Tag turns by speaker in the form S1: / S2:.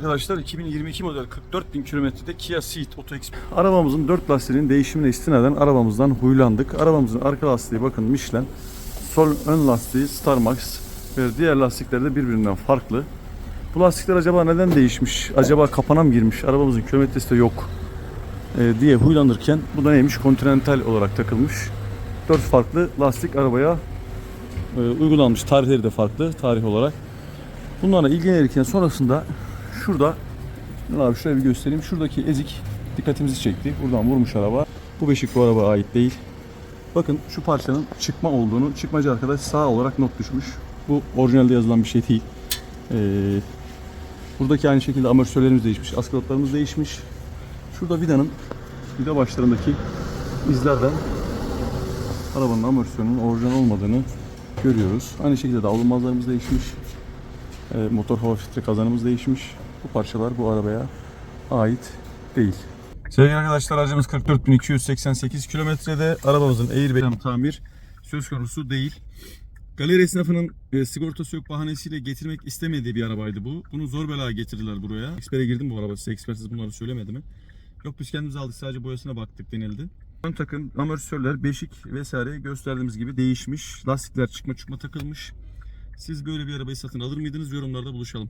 S1: Arkadaşlar 2022 model 44 bin kilometrede Kia Ceed Auto. Arabamızın 4 lastiğinin değişimine istinaden arabamızdan huylandık. Arabamızın arka lastiği bakın Michelin. Sol ön lastiği Starmax ve diğer lastikler de birbirinden farklı. Bu lastikler acaba neden değişmiş? Acaba kapana mı girmiş? Arabamızın kilometresi de yok e, diye huylanırken bu da neymiş? Continental olarak takılmış. 4 farklı lastik arabaya e, uygulanmış. Tarihleri de farklı tarih olarak. Bunlarla ilgilenirken sonrasında şurada Dur abi şöyle bir göstereyim. Şuradaki ezik dikkatimizi çekti. Buradan vurmuş araba. Bu beşik bu arabaya ait değil. Bakın şu parçanın çıkma olduğunu çıkmacı arkadaş sağ olarak not düşmüş. Bu orijinalde yazılan bir şey değil. Ee, buradaki aynı şekilde amortisörlerimiz değişmiş. Askılatlarımız değişmiş. Şurada vidanın vida başlarındaki izlerden arabanın amortisörünün orijinal olmadığını görüyoruz. Aynı şekilde davlumbazlarımız değişmiş. E, motor hava filtre kazanımız değişmiş. Bu parçalar bu arabaya ait değil. Sevgili arkadaşlar aracımız 44.288 kilometrede. Arabamızın airbag tamir söz konusu değil. Galeri esnafının e, sigortası yok bahanesiyle getirmek istemediği bir arabaydı bu. Bunu zor bela getirdiler buraya. Expert'e girdim bu araba. Size ekspertiz bunları söylemedi mi? Yok biz kendimiz aldık sadece boyasına baktık denildi. Ön takım amortisörler, beşik vesaire gösterdiğimiz gibi değişmiş. Lastikler çıkma çıkma takılmış. Siz böyle bir arabayı satın alır mıydınız? Yorumlarda buluşalım.